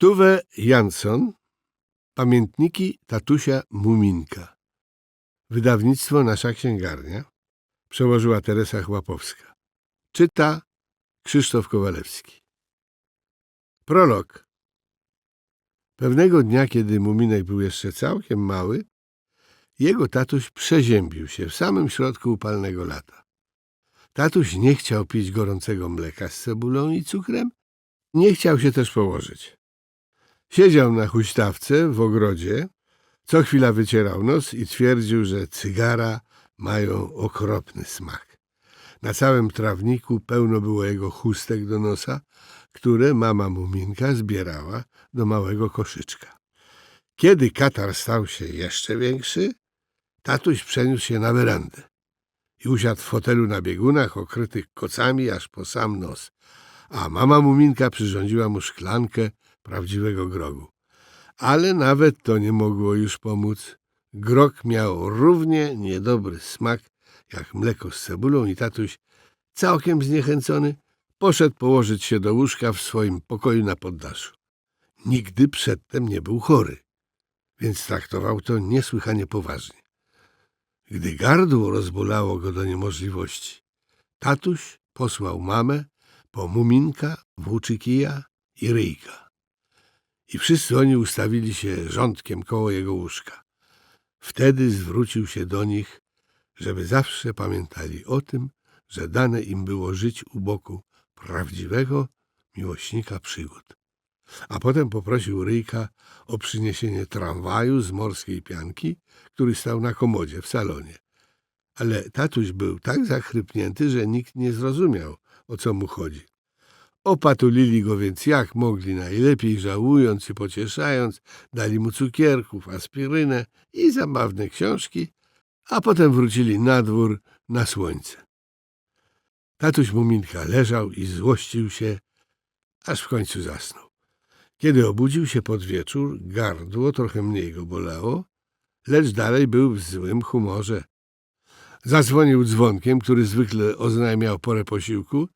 Tuwe Jansson Pamiętniki tatusia Muminka. Wydawnictwo Nasza Księgarnia. Przełożyła Teresa Chłapowska. Czyta Krzysztof Kowalewski. Prolog. Pewnego dnia, kiedy Muminek był jeszcze całkiem mały, jego tatuś przeziębił się w samym środku upalnego lata. Tatuś nie chciał pić gorącego mleka z cebulą i cukrem, nie chciał się też położyć. Siedział na huśtawce w ogrodzie, co chwila wycierał nos i twierdził, że cygara mają okropny smak. Na całym trawniku pełno było jego chustek do nosa, które mama Muminka zbierała do małego koszyczka. Kiedy katar stał się jeszcze większy, tatuś przeniósł się na werandę i usiadł w fotelu na biegunach okrytych kocami aż po sam nos, a mama Muminka przyrządziła mu szklankę prawdziwego grogu. Ale nawet to nie mogło już pomóc. Grog miał równie niedobry smak jak mleko z cebulą i tatuś, całkiem zniechęcony, poszedł położyć się do łóżka w swoim pokoju na poddaszu. Nigdy przedtem nie był chory, więc traktował to niesłychanie poważnie. Gdy gardło rozbolało go do niemożliwości, tatuś posłał mamę po muminka, włóczykija i ryjka. I wszyscy oni ustawili się rządkiem koło jego łóżka. Wtedy zwrócił się do nich, żeby zawsze pamiętali o tym, że dane im było żyć u boku prawdziwego miłośnika przygód. A potem poprosił Ryjka o przyniesienie tramwaju z morskiej pianki, który stał na komodzie w salonie. Ale tatuś był tak zachrypnięty, że nikt nie zrozumiał, o co mu chodzi. Opatulili go więc jak mogli najlepiej, żałując i pocieszając, dali mu cukierków, aspirynę i zabawne książki, a potem wrócili na dwór na słońce. Tatuś Muminka leżał i złościł się, aż w końcu zasnął. Kiedy obudził się pod wieczór, gardło trochę mniej go bolało, lecz dalej był w złym humorze. Zadzwonił dzwonkiem, który zwykle oznajmiał porę posiłku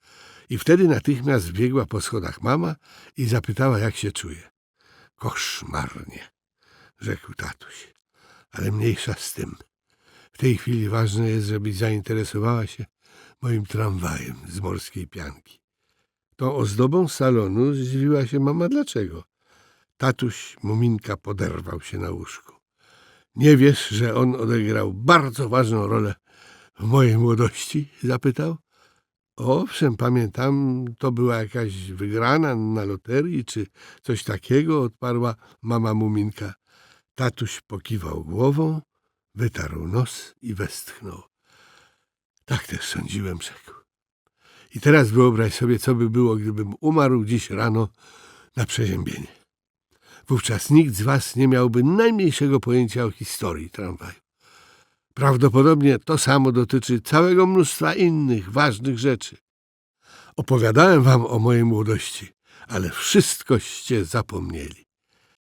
i wtedy natychmiast biegła po schodach mama i zapytała, jak się czuje. Koszmarnie, rzekł tatuś, ale mniejsza z tym. W tej chwili ważne jest, żebyś zainteresowała się moim tramwajem z morskiej pianki. Tą ozdobą salonu zdziwiła się mama dlaczego. Tatuś Muminka poderwał się na łóżku. Nie wiesz, że on odegrał bardzo ważną rolę w mojej młodości? zapytał. Owszem, pamiętam, to była jakaś wygrana na loterii czy coś takiego, odparła mama Muminka. Tatuś pokiwał głową, wytarł nos i westchnął. Tak też sądziłem, rzekł. I teraz wyobraź sobie, co by było, gdybym umarł dziś rano na przeziębienie. Wówczas nikt z was nie miałby najmniejszego pojęcia o historii tramwaju. Prawdopodobnie to samo dotyczy całego mnóstwa innych ważnych rzeczy. Opowiadałem wam o mojej młodości, ale wszystkoście zapomnieli.